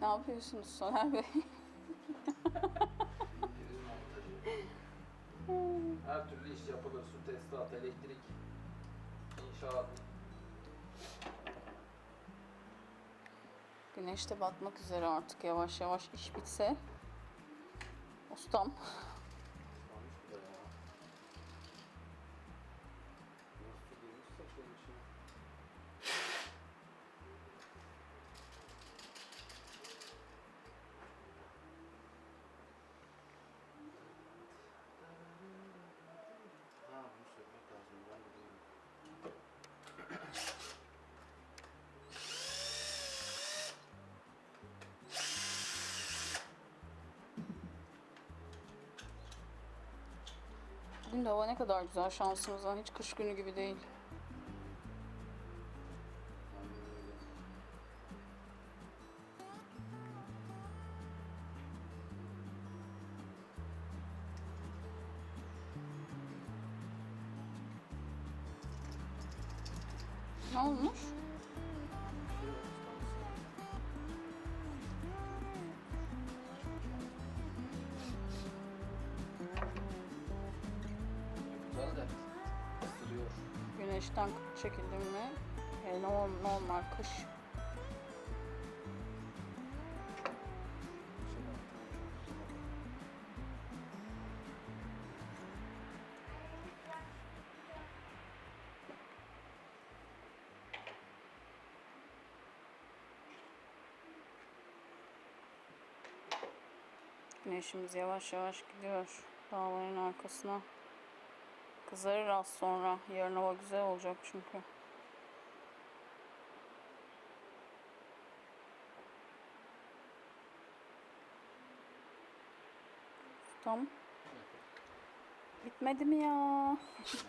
Ne yapıyorsunuz Soner Bey? Her türlü iş yapılır. Su tesisat, elektrik, inşaat. Güneş de batmak üzere artık yavaş yavaş iş bitse. Ustam. Bugün de hava ne kadar güzel şansımıza. Hiç kış günü gibi değil. Güneşten çekildim mi? E, normal, kış. Güneşimiz yavaş yavaş gidiyor dağların arkasına. Kızarır az sonra. Yarın hava güzel olacak çünkü. Tam. Bitmedi mi ya? Çek.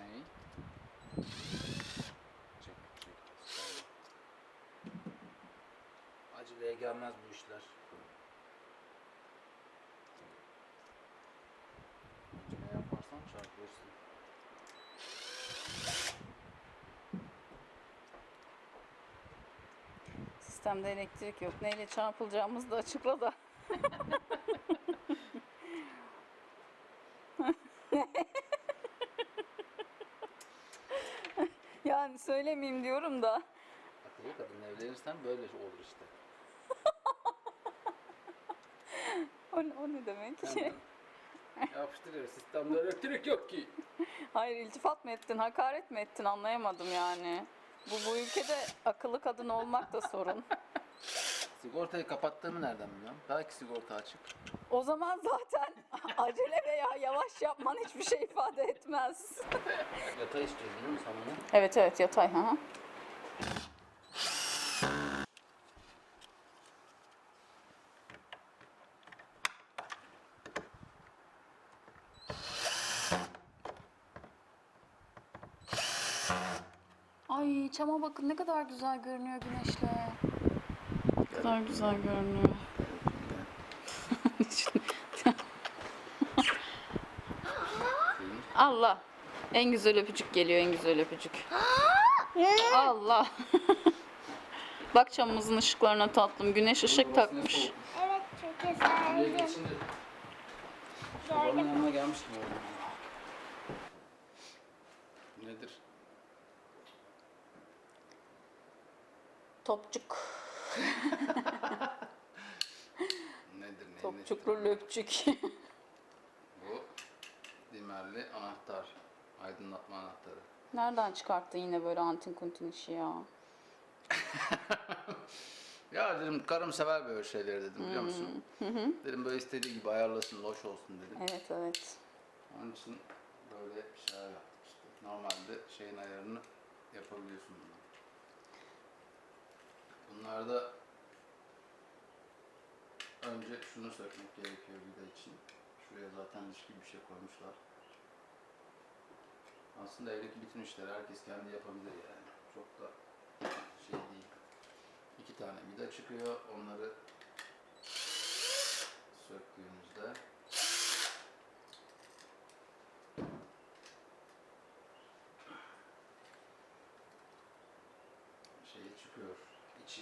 Aceleye gelmez bu işler. Sistemde elektrik yok. Neyle çarpılacağımızı da açıkla da. yani söylemeyeyim diyorum da. Akıllı kadın evlenirsen böyle olur işte. O, o ne demek? Hemen Yapıştırıyor. Sistemde elektrik yok ki. Hayır iltifat mı ettin, hakaret mi ettin anlayamadım yani. Bu, bu ülkede akıllı kadın olmak da sorun. Sigortayı kapattığımı nereden biliyorum? Belki sigorta açık. O zaman zaten acele veya yavaş yapman hiçbir şey ifade etmez. Yatay istiyorsun değil mi sen bunu? Evet evet yatay ha. Ay çama bakın ne kadar güzel görünüyor güneşle. Ne kadar güzel görünüyor. Allah. En güzel öpücük geliyor en güzel öpücük. Allah. Bak çamımızın ışıklarına tatlım. Güneş ışık takmış. Evet çok geçince babanın yanına gelmiş gibi oldum. Nedir? Topçuk. Nedir? Neyin Topçuklu löpçük. Bu dimerli anahtar. Aydınlatma anahtarı. Nereden çıkarttın yine böyle antin kuntin işi ya? Ya dedim karım sever böyle şeyleri dedim biliyor musun? Dedim böyle istediği gibi ayarlasın, loş olsun dedim. Evet evet. Onun için böyle bir şeyler yaptık işte. Normalde şeyin ayarını yapabiliyorsun bundan. Bunlarda önce şunu sökmek gerekiyor vida için. Şuraya zaten diş gibi bir şey koymuşlar. Aslında evdeki bütün işleri herkes kendi yapabilir yani. Çok da şey değil. İki tane vida çıkıyor. Onları söktüğümüzde şeyi çıkıyor. içi.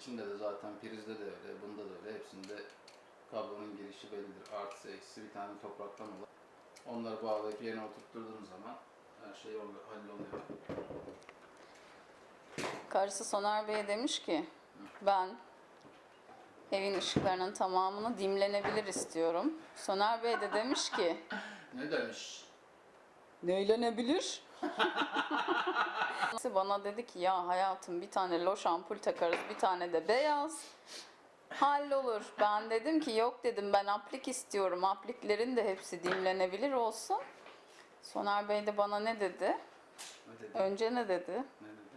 İçinde de zaten prizde de öyle, bunda da öyle. Hepsinde kablonun girişi bellidir. Artısı eksisi bir tane topraktan olur. Onları bağlayıp yerine oturtturduğum zaman her şey oluyor, halloluyor. Karısı Soner Bey'e demiş ki ben evin ışıklarının tamamını dimlenebilir istiyorum. Soner Bey de demiş ki Ne demiş? Neylenebilir? Bana dedi ki ya hayatım bir tane loş ampul takarız bir tane de beyaz. Hallolur. Ben dedim ki yok dedim ben aplik istiyorum. Apliklerin de hepsi dimlenebilir olsun. Soner Bey de bana ne dedi? Ne dedi? Önce ne dedi? Ne dedi?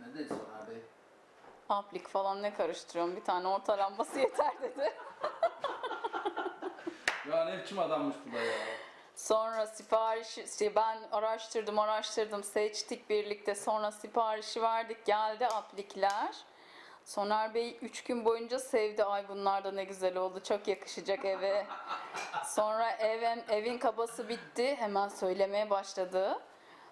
Ne dedi sana abi? Aplik falan ne karıştırıyorum bir tane orta lambası yeter dedi. Ya ne biçim adammış bu da ya. Sonra siparişi işte ben araştırdım araştırdım seçtik birlikte sonra siparişi verdik geldi aplikler. Soner Bey 3 gün boyunca sevdi ay bunlar da ne güzel oldu çok yakışacak eve. Sonra evin, evin kabası bitti hemen söylemeye başladı.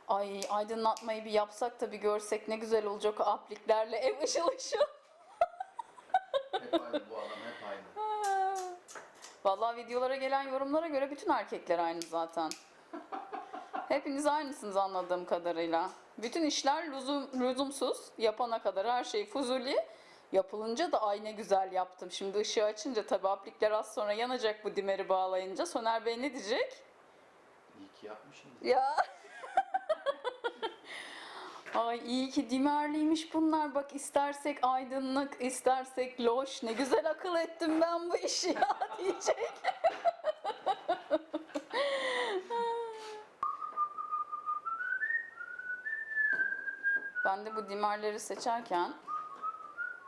Ay aydınlatmayı bir yapsak da bir görsek ne güzel olacak apliklerle ev ışıl ışıl. Hep aynı bu adam. Vallahi videolara gelen yorumlara göre bütün erkekler aynı zaten. Hepiniz aynısınız anladığım kadarıyla. Bütün işler lüzum, lüzumsuz. Yapana kadar her şey fuzuli. Yapılınca da ay ne güzel yaptım. Şimdi ışığı açınca tabii aplikler az sonra yanacak bu dimeri bağlayınca. Soner Bey ne diyecek? İyi ki yapmışsın. Ya. Ay iyi ki dimerliymiş bunlar. Bak istersek aydınlık, istersek loş. Ne güzel akıl ettim ben bu işi ya diyecek. ben de bu dimerleri seçerken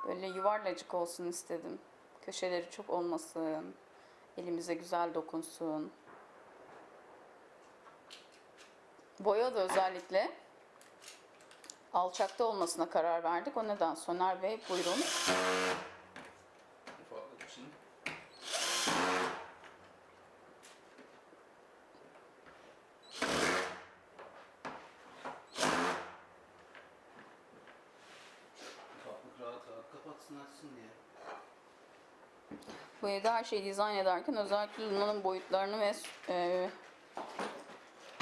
böyle yuvarlacık olsun istedim. Köşeleri çok olmasın. Elimize güzel dokunsun. Boya da özellikle alçakta olmasına karar verdik. O neden Soner Bey buyurun. Ufaklık için. Ufaklık rahat rahat kapatsın açsın diye. Bu evde her şeyi dizayn ederken özellikle Luna'nın boyutlarını ve e,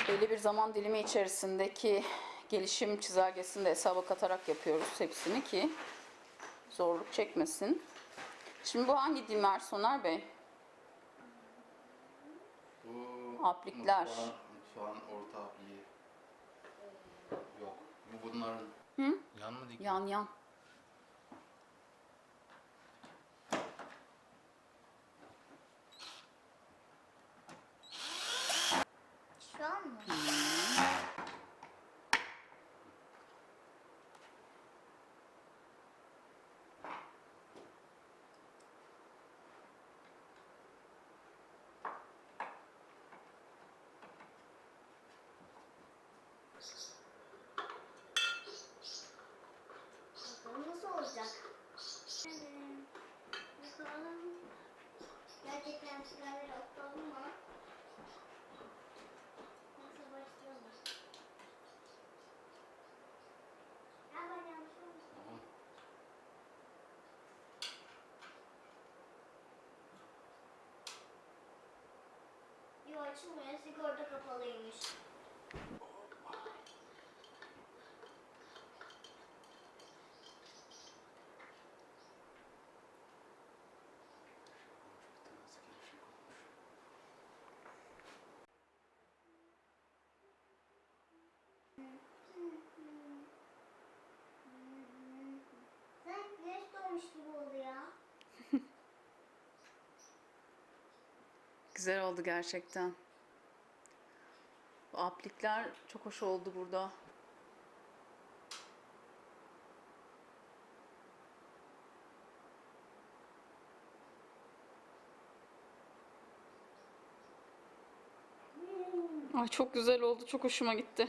belli bir zaman dilimi içerisindeki gelişim çizelgesini de hesaba katarak yapıyoruz hepsini ki zorluk çekmesin. Şimdi bu hangi dimer Soner Bey? Bu Aplikler. Mutfağın, mutfağın orta apliği. Yok. Bu bunların Hı? yan mı dik? Yan yan. Gerçekten sigaraları okudum mu? Nasıl başlıyorlar? Ya ben yanlış olmuşum. Tamam. Yo açılmıyor. Sigorta kapalıymış. Bir tanesi gevşek olmuş. Sen güneş doğmuş gibi oldu ya. Güzel oldu gerçekten. Bu aplikler çok hoş oldu burada. Ay çok güzel oldu. Çok hoşuma gitti.